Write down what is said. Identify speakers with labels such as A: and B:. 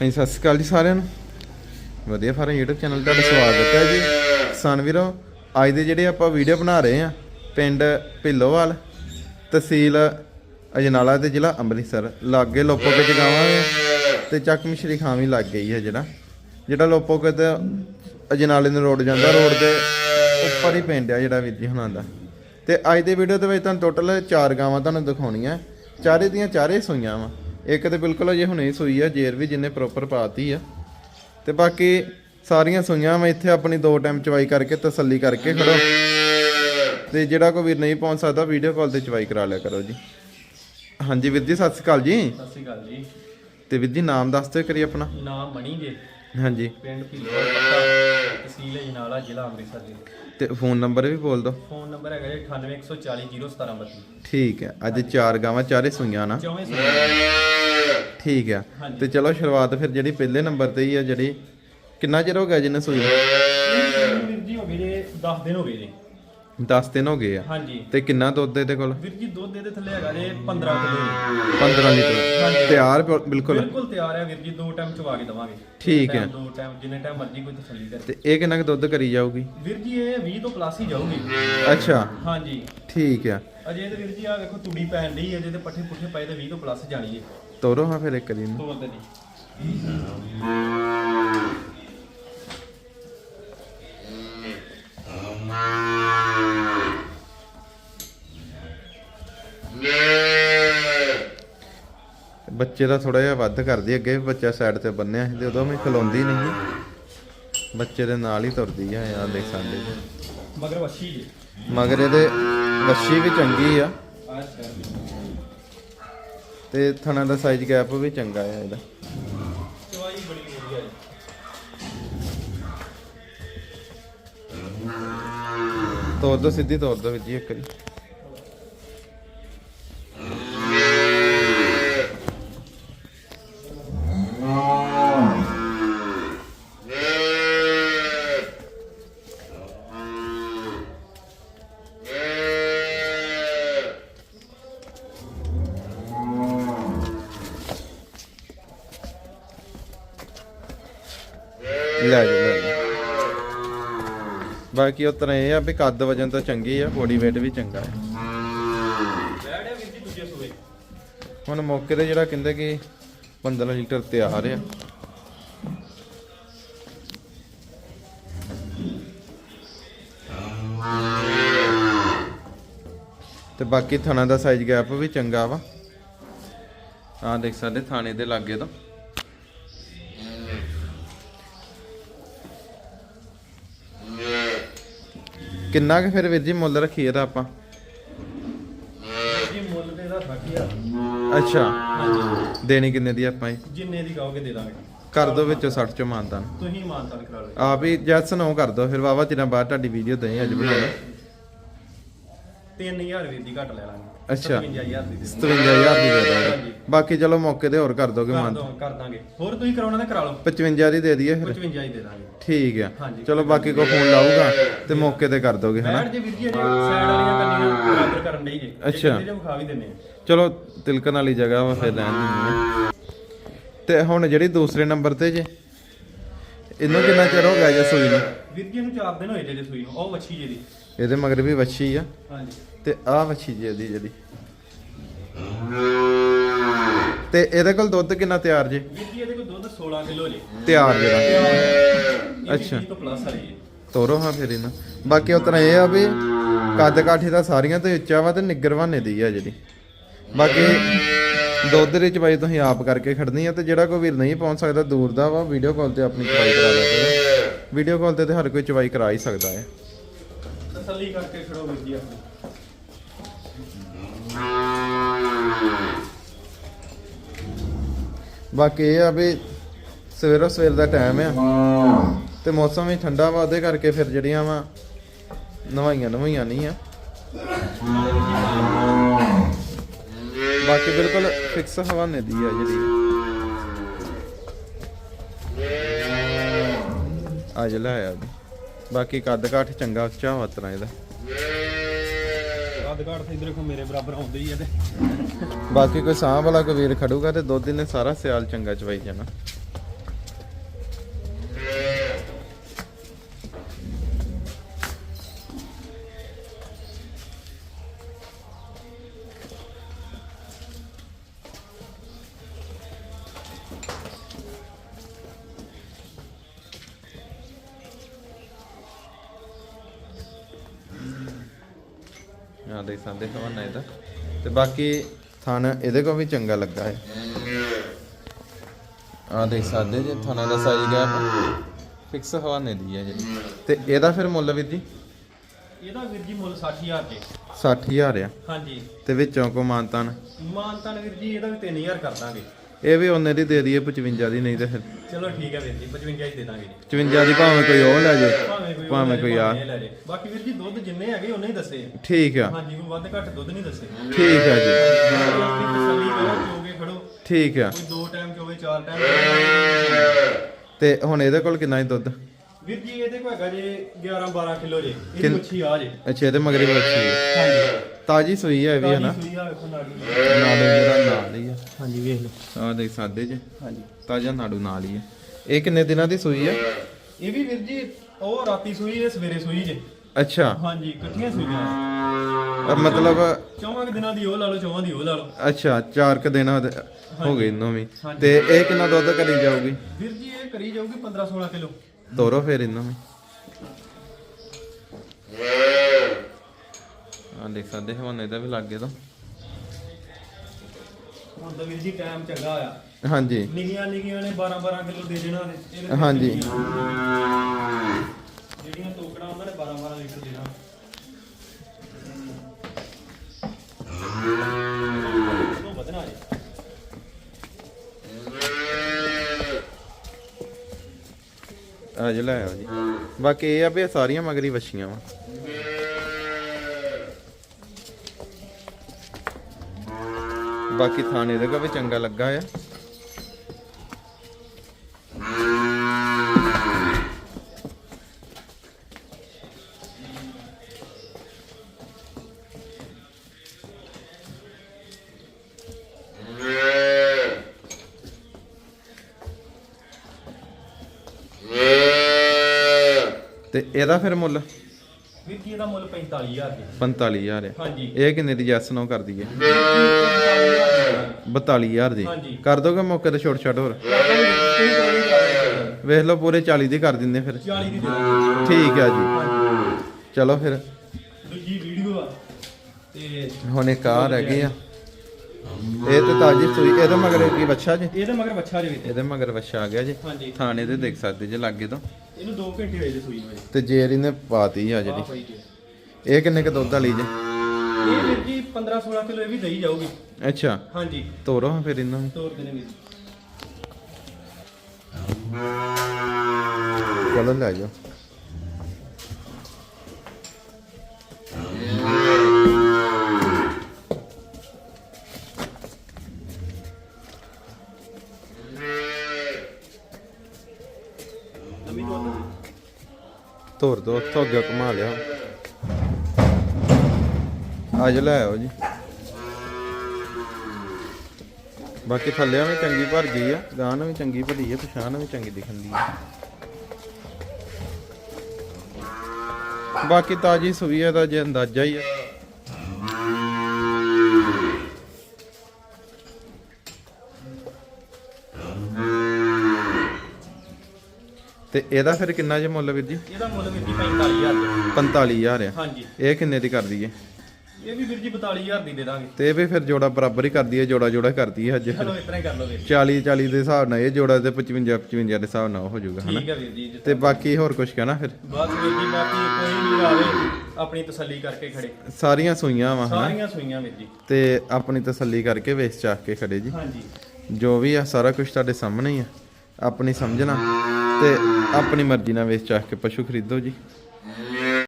A: ਹਾਂਜੀ, ਸਤਿ ਸ਼੍ਰੀ ਅਕਾਲ ਜੀ ਸਾਰਿਆਂ ਨੂੰ। ਵਧੀਆ ਫਾਰਮ YouTube ਚੈਨਲ ਤੁਹਾਡਾ ਸਵਾਗਤ ਹੈ ਜੀ। ਕਿਸਾਨ ਵੀਰੋ, ਅੱਜ ਦੇ ਜਿਹੜੇ ਆਪਾਂ ਵੀਡੀਓ ਬਣਾ ਰਹੇ ਆ ਪਿੰਡ ਭਿੱਲੋਵਾਲ, ਤਹਿਸੀਲ ਅਜਨਾਲਾ ਤੇ ਜ਼ਿਲ੍ਹਾ ਅੰਮ੍ਰਿਤਸਰ। ਲਾਗੇ ਲੋਪੋਕੇ ਚ ਗਾਵਾਂਗੇ ਤੇ ਚੱਕ ਮਿਸ਼ਰੀ ਖਾਂ ਵੀ ਲੱਗ ਗਈ ਹੈ ਜਿਹੜਾ। ਜਿਹੜਾ ਲੋਪੋਕੇ ਤੇ ਅਜਨਾਲੇ ਨੂੰ ਰੋਡ ਜਾਂਦਾ, ਰੋਡ ਦੇ ਉੱਪਰ ਹੀ ਪਿੰਡ ਆ ਜਿਹੜਾ ਵੀਰ ਜੀ ਹੁਣਾਂ ਦਾ। ਤੇ ਅੱਜ ਦੇ ਵੀਡੀਓ ਦੇ ਵਿੱਚ ਤੁਹਾਨੂੰ ਟੋਟਲ ਚਾਰ ਗਾਵਾਂ ਤੁਹਾਨੂੰ ਦਿਖਾਉਣੀਆਂ। ਚਾਰੇ ਦੀਆਂ ਚਾਰੇ ਸੂਈਆਂ ਵਾ। ਇੱਕ ਤੇ ਬਿਲਕੁਲ ਅਜੇ ਹੁਣੇ ਹੀ ਸੂਈ ਆ ਜੇਰ ਵੀ ਜਿੰਨੇ ਪ੍ਰੋਪਰ ਪਾਤੀ ਆ। ਤੇ ਬਾਕੀ ਸਾਰੀਆਂ ਸੂਈਆਂ ਮੈਂ ਇੱਥੇ ਆਪਣੀ ਦੋ ਟਾਈਮ ਚਵਾਈ ਕਰਕੇ ਤਸੱਲੀ ਕਰਕੇ ਖੜੋ। ਤੇ ਜਿਹੜਾ ਕੋਈ ਵੀਰ ਨਹੀਂ ਪਹੁੰਚ ਸਕਦਾ ਵੀਡੀਓ ਕਾਲ ਤੇ ਚਵਾਈ ਕਰਾ ਲਿਆ ਕਰੋ ਜੀ। ਹਾਂਜੀ ਵੀਰ ਜੀ ਸਤਿ ਸ਼੍ਰੀ ਅਕਾਲ ਜੀ।
B: ਸਤਿ ਸ਼੍ਰੀ ਅਕਾਲ ਜੀ।
A: ਤੇ ਵੀਰ ਜੀ ਨਾਮ ਦੱਸ ਦਿਓ ਕਰੀ ਆਪਣਾ।
B: ਨਾਮ ਮਣੀ ਜੇ।
A: ਹਾਂਜੀ।
B: ਪਿੰਡ ਪੱਤਾ ਤਹਿਸੀਲ ਅਜਨਾਲਾ ਜ਼ਿਲ੍ਹਾ ਅੰਮ੍ਰਿਤਸਰ ਜੀ।
A: ਤੇ ਫੋਨ ਨੰਬਰ ਵੀ ਬੋਲ ਦਿਓ।
B: ਫੋਨ ਨੰਬਰ ਹੈਗਾ ਜੀ 9814001732
A: ਠੀਕ ਹੈ ਅੱਜ ਚਾਰ ਗਾਵਾਂ ਚਾਰੇ ਸੂਈਆਂ ਨਾ?
B: ਚੌਵੇਂ
A: ਠੀਕ
B: ਹਾਂਜੀ।
A: ਤੇ ਚਲੋ ਸ਼ੁਰੂਆਤ ਫਿਰ ਜਿਹੜੀ ਪਹਿਲੇ ਨੰਬਰ ਤੇ ਹੀ ਆ ਜਿਹੜੀ ਕਿੰਨਾ ਚਿਰ ਹੋ ਗਿਆ ਜਿਹਨੇ ਸੂਈ
B: ਵੀਰ ਜੀ ਹੋ ਗਏ ਜੇ 10 ਦਿਨ ਹੋ ਗਏ ਜੀ।
A: 10 ਦਿਨ ਹੋ ਗਏ ਆ।
B: ਹਾਂਜੀ।
A: ਤੇ ਕਿੰਨਾ ਦੁੱਧ ਇਹਦੇ ਕੋਲ?
B: ਵੀਰ ਜੀ ਦੁੱਧ ਇਹਦੇ ਥੱਲੇ ਹੈਗਾ ਜੇ 15 ਕਿਲੋ
A: 15 ਲੀਟਰ। ਤਿਆਰ ਬ- ਬਿਲਕੁਲ।
B: ਬਿਲਕੁਲ ਤਿਆਰ ਹੈ ਵੀਰ ਜੀ ਦੋ ਟਾਈਮ ਚਵਾ ਕੇ ਦਵਾਂਗੇ।
A: ਠੀਕ ਹੈ।
B: ਦੋ ਟਾਈਮ ਜਿੰਨੇ ਟਾਈਮ ਮਰਜ਼ੀ ਕੋਈ ਤਸੱਲੀ ਕਰੇ।
A: ਤੇ ਇਹ ਕਿੰਨਾ ਕੁ ਦੁੱਧ ਕਰੀ ਜਾਊਗੀ?
B: ਵੀਰ ਜੀ ਇਹ 20 ਤੋਂ ਪਲੱਸ ਹੀ ਜਾਊਗੀ।
A: ਅੱਛਾ।
B: ਹਾਂਜੀ।
A: ਠੀਕ ਆ
B: ਅਜੇ ਤੇ ਵੀਰ ਜੀ ਆ ਵੇਖੋ ਤੂੜੀ ਪੈਣ ਡਈ ਅਜੇ ਤੇ ਪੱਠੇ ਪੁੱਠੇ ਪਏ ਤੇ 20 ਤੋਂ ਪਲੱਸ ਜਾਣੀ ਹੈ।
A: ਤੋਰੋ ਹਾਂ ਫਿਰ ਇੱਕ ਕਰੀ ਨੂੰ।
B: ਤੋਰ ਦੇ ਜੀ
A: ਬੱਚੇ ਦਾ ਥੋੜਾ ਜਿਹਾ ਵੱਧ ਕਰਦੀ ਅੱਗੇ ਬੱਚਾ ਸਾਈਡ ਤੇ ਬੰਨਿਆ ਸੀ ਤੇ ਉਦੋਂ ਮੈਂ ਖਲੋਂਦੀ ਨਹੀਂ ਸੀ। ਬੱਚੇ ਦੇ ਨਾਲ ਹੀ ਤੁਰਦੀ ਆ ਯਾਰ ਦੇਖ ਸਕਦੇ ਜੀ।
B: ਮਗਰ ਵੱਛੀ ਜੀ।
A: ਮਗਰ ਇਹਦੇ ਵੱਛੀ ਵੀ ਚੰਗੀ ਆ।
B: ਅੱਛਾ।
A: ਤੇ ਥਣਾ ਦਾ ਸਾਈਜ਼ ਗੈਪ ਵੀ ਚੰਗਾ ਆ ਇਹਦਾ।
B: ਚਵਾਈ ਬੜੀ ਵਧੀਆ ਹੈ
A: ਤੋਰ ਦੋ ਸਿੱਧੀ ਤੋਰ ਦੋ ਵੀਰ ਜੀ ਇੱਕ ਵਾਰੀ। ਲੈ ਜਾ ਲੈ ਜਾ ਬਾਕੀ ਉਹ ਤਰ੍ਹਾਂ ਇਹ ਆ ਵੀ ਕੱਦ ਵਜਨ ਤਾਂ ਚੰਗੀ ਆ ਬੋਡੀ weight ਵੀ ਚੰਗਾ ਹੈ ਹੁਣ ਮੌਕੇ ਤੇ ਜਿਹੜਾ ਕਹਿੰਦੇ ਕਿ 15 ਲੀਟਰ ਤਿਆਰ ਆ। ਤੇ ਬਾਕੀ ਥਣਾ ਦਾ ਸਾਈਜ਼ ਗੈਪ ਵੀ ਚੰਗਾ ਵਾ। ਆਹ ਦੇਖ ਸਕਦੇ ਥਾਣੇ ਦੇ ਲਾਗੇ ਤੋਂ। ਕਿੰਨਾ ਕੁ ਫਿਰ ਵੀਰ ਜੀ ਮੁੱਲ ਰੱਖੀ ਇਹਦਾ ਆਪਾਂ?
B: ਜੀ ਮੁੱਲ ਤੇ ਇਹਦਾ 60000
A: ਅੱਛਾ। ਦੇਣੀ ਕਿੰਨੇ ਦੀ ਆਪਾਂ ਇਹ?
B: ਜਿੰਨੇ ਦੀ ਕਹੋਗੇ ਦੇ ਦਾਂਗੇ।
A: ਕਰ ਦੋ ਵਿੱਚੋਂ 60 ਚੋਂ ਮਾਨਤਾਨ।
B: ਤੁਸੀਂ ਮਾਨਤਾਨ ਕਰਾ ਲਓ।
A: ਆਪ ਹੀ ਜੈਸ ਨੋ ਕਰ ਦੋ ਫਿਰ ਵਾਵਾ ਚਿਰਾਂ ਬਾਅਦ ਤੁਹਾਡੀ ਵੀਡੀਓ ਦਈ ਅੱਜ ਬਣਾਉਣਾ।
B: 3000 ਵੀਰ ਦੀ ਘੱਟ ਲੈ ਲਾਂਗੇ।
A: ਅੱਛਾ।
B: 57000 ਦੀ ਦੇ
A: 57000 ਦੀ ਦੇ ਦਾਂਗੇ। ਬਾਕੀ ਚਲੋ ਮੌਕੇ ਤੇ ਹੋਰ ਕਰ ਦੋਗੇ ਮਾਨ।
B: ਦੋ ਕਰ ਦਾਂਗੇ। ਹੋਰ ਤੁਸੀਂ ਕਰਾਉਣਾ ਤਾਂ ਕਰਾ ਲਓ।
A: 55 ਦੀ ਦੇ ਦਈਏ ਫਿਰ।
B: 55 ਹੀ ਦੇ ਦਾਂਗੇ।
A: ਠੀਕ ਆ।
B: ਹਾਂਜੀ।
A: ਚਲੋ ਬਾਕੀ ਕੋ ਫੋਨ ਲਾਊਗਾ ਤੇ ਮੌਕੇ ਤੇ ਕਰ ਦੋਗੇ ਹਨਾ?
B: ਬੈਠ ਜੇ ਵੀਰ ਜੀ ਅਜੇ ਸਾਈਡ ਵਾਲੀਆਂ ਕੰਨੀਆਂ ਬਰਾਬਰ ਕਰਨ ਡਈ ਜੇ।
A: ਅੱਛਾ।
B: ਜੇ ਵਿਖਾ ਵੀ ਦਿੰਨੇ ਆ।
A: ਚਲੋ ਤਿਲਕਣ ਵਾਲੀ ਜਗ੍ਹਾ ਵਾ ਫਿਰ ਰਹਿਣ ਦਿੰਦੇ ਆ। ਤੇ ਹੁਣ ਜਿਹੜੀ ਦੂਸਰੇ ਨੰਬਰ ਤੇ ਜੇ ਇਹਨੂੰ ਕਿੰਨਾ ਚਿਰ ਹੋ ਗਿਆ ਜੇ ਸੂਈ ਨੂੰ?
B: ਵੀਰ ਜੀ ਨੂੰ 4 ਦਿਨ ਹੋਏ ਜੇ ਜੇ ਸੂਈ ਨੂੰ। ਉਹ ਵੱਛੀ ਜੀ ਦੀ।
A: ਇਹਦੇ ਮਗਰ ਵੀ ਵੱਛੀ ਆ।
B: ਹਾਂਜੀ।
A: ਤੇ ਆਹ ਵੱਛੀ ਜੀ ਇਹਦੀ ਜਿਹੜੀ। ਤੇ ਇਹਦੇ ਕੋਲ ਦੁੱਧ ਕਿੰਨਾ ਤਿਆਰ ਜੇ?
B: ਜੀ ਇਹਦੇ ਕੋਲ ਦੁੱਧ 16 ਕਿਲੋ ਜੇ।
A: ਤਿਆਰ ਜਿਹੜਾ।
B: ਅੱਛਾ।
A: ਅੱਛਾ।
B: ਤੋਂ ਪਲੱਸ ਵਾਲੀ ਹੈ।
A: ਤੋਰੋ ਹਾਂ ਫਿਰ ਇਹਨਾਂ। ਬਾਕੀ ਉਤਨਾ ਇਹ ਆ ਵੀ ਕੱਦ ਕਾਠੀ ਦਾ ਸਾਰੀਆਂ ਤੋਂ ਉੱਚਾ ਵਾ ਤੇ ਨਿੱਗਰ ਬਹਾਨੇ ਦੀ ਆ ਜਿਹੜੀ। ਬਾਕੀ ਦੁੱਧ ਦੇ ਚਵਾਈ ਤੁਸੀਂ ਆਪ ਕਰਕੇ ਖੜਨੀ ਆ ਤੇ ਜਿਹੜਾ ਕੋਈ ਵੀਰ ਨਹੀਂ ਪਹੁੰਚ ਸਕਦਾ ਦੂਰ ਦਾ ਵਾ ਵੀਡੀਓ ਕਾਲ ਤੇ ਆਪਣੀ ਚਵਾਈ ਕਰਾ ਕਰੋ ਵੀਡੀਓ ਕਾਲ ਤੇ ਤੇ ਹਰ ਕੋਈ ਚਵਾਈ ਕਰਾ ਹੀ ਸਕਦਾ ਹੈ।
B: ਤਸੱਲੀ ਕਰਕੇ ਖੜੋ ਵੀਰ ਜੀ ਆਪਣੀ।
A: ਬਾਕੀ ਇਹ ਆ ਵੀ ਸਵੇਰੋ ਸਵੇਰ ਦਾ ਟਾਈਮ ਆ। ਤੇ ਮੌਸਮ ਵੀ ਠੰਡਾ ਵਾ ਉਹਦੇ ਕਰਕੇ ਫਿਰ ਜਿਹੜੀਆਂ ਵਾ ਨਵਾਈਆਂ ਨਵਾਈਆਂ ਨਹੀਂ ਆ। ਬਾਕੀ ਬਿਲਕੁਲ ਫਿਕਸ ਹਵਾਨੇ ਦੀ ਆ ਜਿਹੜੀ। ਅੱਜ ਲੈ ਆਇਆ ਵੀ। ਬਾਕੀ ਕੱਦ ਕਾਠ ਚੰਗਾ ਉੱਚਾ ਵਾ ਤਰਾ ਇਹਦਾ।
B: ਕੱਦ ਘਾਟ ਤੇ ਇਧਰ ਕੋ ਮੇਰੇ ਬਰਾਬਰ ਆਉਂਦੇ ਹੀ ਆ ਤੇ।
A: ਬਾਕੀ ਕੋਈ ਸਾਹ ਵਾਲਾ ਕੋਈ ਵੀਰ ਖੜੂਗਾ ਤੇ ਦੁੱਧ ਨੇ ਸਾਰਾ ਸਿਆਲ ਚੰਗਾ ਚਵਾਈ ਜਾਣਾ। ਆ ਦੇਖ ਸਕਦੇ ਹਵਾਨਾ ਇਹਦਾ। ਤੇ ਬਾਕੀ ਥਣ ਇਹਦੇ ਕੋਲ ਵੀ ਚੰਗਾ ਲੱਗਾ ਹੈ। ਆ ਦੇਖ ਸਕਦੇ ਜੇ ਥਣਾ ਦਾ ਸਾਈਜ਼ ਗੈਪ ਫਿਕਸ ਹਵਾਨੇ ਦੀ ਹੈ ਜਿਹੜੀ ਤੇ ਇਹਦਾ ਫਿਰ ਮੁੱਲ ਵੀਰ ਜੀ?
B: ਇਹਦਾ ਵੀਰ ਜੀ ਮੁੱਲ 60000 ਜੀ
A: 60000 ਆ।
B: ਹਾਂਜੀ।
A: ਤੇ ਵਿੱਚੋਂ ਕੋ ਮਾਨਤਾਨ?
B: ਮਾਨਤਨ ਵੀਰ ਜੀ ਇਹਦਾ ਵੀ 3000 ਕਰ ਦਾਂਗੇ।
A: ਇਹ ਵੀ ਉਹਨੇ ਦੀ ਦੇ ਦਈਏ 55 ਦੀ ਨਹੀਂ ਤੇ ਫਿਰ
B: ਚਲੋ ਠੀਕ ਹੈ ਵੀਰ ਜੀ 55 ਹੀ ਦੇ ਦਾਂਗੇ। ਜੀ
A: 55 ਦੀ ਭਾਵੇਂ ਕੋਈ ਉਹ ਲੈ ਜੇ
B: ਭਾਵੇਂ ਕੋਈ
A: ਆ
B: ਆ। ਲੈ ਜੇ। ਬਾਕੀ ਵੀਰ ਜੀ ਦੁੱਧ ਜਿੰਨੇ ਹੈਗੇ ਉਹਨੇ ਹੀ ਦੱਸੇ ਆ।
A: ਠੀਕ ਆ।
B: ਹਾਂਜੀ ਕੋਈ ਵੱਧ ਘੱਟ ਦੁੱਧ ਨਹੀਂ ਦੱਸੇ।
A: ਠੀਕ ਆ ਜੀ।
B: ਆਪਣੀ ਤਸੱਲੀ ਕਰੋ ਚੋਗੇ ਖੜੋ।
A: ਠੀਕ ਆ।
B: ਕੋਈ ਦੋ ਟਾਈਮ ਚੋਵੇ ਚਾਰ ਟਾਈਮ
A: ਤੇ ਹੁਣ ਇਹਦੇ ਕੋਲ ਕਿੰਨਾ ਹੀ ਦੁੱਧ?
B: ਵੀਰ ਜੀ ਇਹਦੇ ਕੋਲ ਹੈਗਾ ਜੇ 11 12 ਕਿਲੋ ਜੇ।
A: ਕਿੰਨ-
B: ਮੱਛੀ ਆ ਜੇ।
A: ਅੱਛਾ ਇਹਦੇ ਮਗਰੀ ਬੱਚੀ ਹੈ
B: ਹਾਂਜੀ।
A: ਤਾਜੀ ਸੂਈ ਹੈ ਇਹ ਵੀ ਹਨਾ?
B: ਤਾਜ਼ੀ ਸੂਈ ਆ ਵੇਖੋ ਨਾੜੀ।
A: ਨਾਲੇ ਜਿਹੜਾ ਨਾਲ ਹੀ ਆ।
B: ਹਾਂਜੀ ਵੇਖ ਲਓ।
A: ਆ ਦੇਖ ਸਕਦੇ ਜੇ।
B: ਹਾਂਜੀ।
A: ਤਾਜਾ ਨਾੜੂ ਨਾਲ ਹੀ ਹੈ ਇਹ ਕਿੰਨੇ ਦਿਨਾਂ ਦੀ ਸੂਈ ਹੈ
B: ਇਹ ਵੀ ਵੀਰ ਜੀ ਉਹ ਰਾਤੀ ਸੂਈ ਇਹ ਸਵੇਰੇ ਸੂਈ ਜੇ।
A: ਅੱਛਾ।
B: ਹਾਂਜੀ ਇਕੱਠੀਆਂ ਸੂਈਆਂ
A: ਅਹ ਮਤਲਬ
B: ਚੌਵਾਂ ਕੁ ਦਿਨਾਂ ਦੀ ਉਹ ਲਾ ਲਓ ਚੌਵਾਂ ਦੀ ਉਹ ਲਾ ਲਓ।
A: ਅੱਛਾ ਚਾਰ ਕ ਦਿਨ ਹੋ ਹੋ ਗਏ ਇਹਨੂੰ ਵੀ। ਤੇ ਇਹ ਕਿੰਨਾ ਦੁੱਧ ਕਰੀ ਜਾਊਗੀ?
B: ਵੀਰ ਜੀ ਇਹ ਕਰੀ ਜਾਊਗੀ 15 16 ਕਿਲੋ।
A: ਤੋਰੋ ਫਿਰ ਇਹਨੂੰ ਵੀ। ਦੇਖ ਸਕਦੇ ਹਵਾਨੇ ਦਾ ਵੀ ਲੱਗ ਗਿਆ ਤਾਂ।
B: ਹੁਣ ਤਾਂ ਵੀਰ ਜੀ ਟਾਈਮ ਚੰਗਾ ਆ
A: ਹਾਂਜੀ।
B: ਨਿਗੀਆਂ ਨਿਗੀਆਂ ਨੇ 12 12 ਕਿਲੋ ਦੇ ਦੇਣਾ ਨੇ। ਇਹਦੇ ਵਿੱਚ
A: ਹਾਂਜੀ।
B: ਜਿਹੜੀਆਂ ਟੋਕੜਾਂ ਉਹਨਾਂ ਨੇ 12 12 ਲੀਟਰ ਦੇਣਾ। ਉਹ ਵਧਣਾ ਜੀ।
A: ਆ ਜੇ ਲੈ ਆਓ ਜੀ। ਬਾਕੀ ਇਹ ਆ ਵੀ ਇਹ ਸਾਰੀਆਂ ਮਗਰੀ ਵੱਛੀਆਂ ਵਾ। ਬਾਕੀ ਥਾਣੇ ਦਾ ਵੀ ਚੰਗਾ ਲੱਗਾ ਆ। ਤੇ ਇਹਦਾ ਫਿਰ ਮੁੱਲ?
B: ਵੀਰ ਜੀ ਇਹਦਾ ਮੁੱਲ 45000 ਜੀ
A: 45000 ਹੈ।
B: ਹਾਂਜੀ।
A: ਇਹ ਕਿੰਨੇ ਦੀ ਜੈਸ ਨੋ ਕਰ ਦਈਏ 42000 ਦੀ।
B: ਹਾਂਜੀ।
A: ਕਰ ਦੋਗੇ ਮੌਕੇ ਤੇ ਛੋਟ ਛੱਡ ਹੋਰ? ਵੇਖ ਲਓ ਪੂਰੇ 40 ਦੀ ਕਰ ਦਿੰਦੇ ਫਿਰ।
B: 40 ਦੀ ਦੇ ਦਿਓ।
A: ਠੀਕ ਆ ਜੀ। ਚਲੋ ਫਿਰ।
B: ਦੂਜੀ ਵੀਡੀਓ ਆ। ਤੇ
A: ਹੁਣ ਇੱਕ ਆ ਰਹਿ ਗਈ ਆ। ਇਹ ਤੇ ਤਾਜੀ ਸੂਈ ਇਹਦੇ ਮਗਰ ਕੀ ਬੱਚਾ ਜੀ?
B: ਇਹਦੇ ਮਗਰ ਬੱਚਾ ਜੇ
A: ਇਹਦੇ ਮਗਰ ਬੱਚਾ ਆ ਗਿਆ ਜੀ।
B: ਹਾਂਜੀ।
A: ਥਾਣੇ ਤੇ ਦੇਖ ਸਕਦੇ ਜੇ ਲਾਗੇ ਤੋਂ।
B: ਇਹਨੂੰ 2 ਘੰਟੇ ਹੋਏ ਜੇ ਸੂਈ ਨੂੰ
A: ਤੇ ਜੇਰ ਇਹਨੇ ਪਾਤੀ ਆ ਜਿਹੜੀ। ਇਹ ਕਿੰਨੇ ਕ ਦੁੱਧ ਵਾਲੀ ਜੀ?
B: ਇਹ ਵੀਰ ਜੀ 15 16 ਕਿਲੋ ਇਹ ਵੀ ਦਈ ਜਾਊਗੀ।
A: ਅੱਛਾ।
B: ਹਾਂਜੀ।
A: ਤੋਰੋ ਫਿਰ ਇਹਨਾਂ ਨੂੰ।
B: ਤੋਰ ਦੇਣੇ ਵੀਰ
A: ਚਲੋ ਲੈ ਜਾਓ।
B: ਤੋਰ
A: ਦੋ, ਉੱਥੋਂ ਅੱਗੇ ਘੁਮਾ ਲਿਆ। ਅੱਜ ਲੈ ਆਓ ਜੀ। ਬਾਕੀ ਥੱਲੇ ਵੀ ਚੰਗੀ ਭਰ ਗਈ ਆ ਗਾਂ ਵੀ ਚੰਗੀ ਭਰੀ ਆ ਪਛਾਣ ਵੀ ਚੰਗੀ ਦਿਖਣ ਆ। ਬਾਕੀ ਤਾਜੀ ਸੁਵੀਆ ਦਾ ਜੇ ਅੰਦਾਜ਼ਾ ਹੀ ਆ। ਤੇ ਇਹਦਾ ਫਿਰ ਕਿੰਨਾ ਜੇ ਮੁੱਲ ਵੀਰ ਜੀ?
B: ਇਹਦਾ ਮੁੱਲ ਵੀਰ ਜੀ 45000 ਜੀ
A: 45000 ਆ।
B: ਹਾਂਜੀ।
A: ਇਹ ਕਿੰਨੇ ਦੀ ਕਰ ਦਈਏ
B: ਇਹ ਵੀ ਵੀਰ ਜੀ 42000 ਦੀ ਦੇ ਦਾਂਗੇ।
A: ਤੇ ਇਹ ਵੀ ਫਿਰ ਜੋੜਾ ਬਰਾਬਰ ਹੀ ਕਰਦੀ ਹੈ ਜੋੜਾ ਜੋੜਾ ਕਰਦੀ ਹੈ ਅੱਜ।
B: ਚਲੋ ਇਤਨਾ ਹੀ ਕਰ ਲਓ ਵੀਰ
A: 40 40 ਦੇ ਹਿਸਾਬ ਨਾਲ ਇਹ ਜੋੜਾ ਤੇ 55 55 ਦੇ ਹਿਸਾਬ ਨਾਲ ਉਹ ਹੋ ਜਾਊਗਾ ਹਨਾ?
B: ਠੀਕ ਹੈ ਵੀਰ ਜੀ
A: ਤੇ ਬਾਕੀ ਹੋਰ ਕੁਝ ਕਹਿਣਾ ਫਿਰ?
B: ਬਸ ਵੀਰ ਜੀ ਬਾਕੀ ਕੋਈ ਵੀ ਆਵੇ ਆਪਣੀ ਤਸੱਲੀ ਕਰਕੇ ਖੜੇ।
A: ਸਾਰੀਆਂ ਸੂਈਆਂ ਵਾ ਹਨਾ?
B: ਸਾਰੀਆਂ ਸੂਈਆਂ ਵੀਰ ਜੀ।
A: ਤੇ ਆਪਣੀ ਤਸੱਲੀ ਕਰਕੇ ਵੇਚ ਚਾਹ ਕੇ ਖੜੇ ਜੀ।
B: ਹਾਂਜੀ।
A: ਜੋ ਵੀ ਆ ਸਾਰਾ ਕੁਝ ਤੁਹਾਡੇ ਸਾਹਮਣੇ ਹੀ ਆ। ਆਪਣੀ ਸਮਝਣਾ ਤੇ ਆਪਣੀ ਮਰਜ਼ੀ ਨਾਲ ਵੇਚ ਚਾਹ ਕੇ ਪਸ਼ੂ ਖਰੀਦੋ ਜੀ।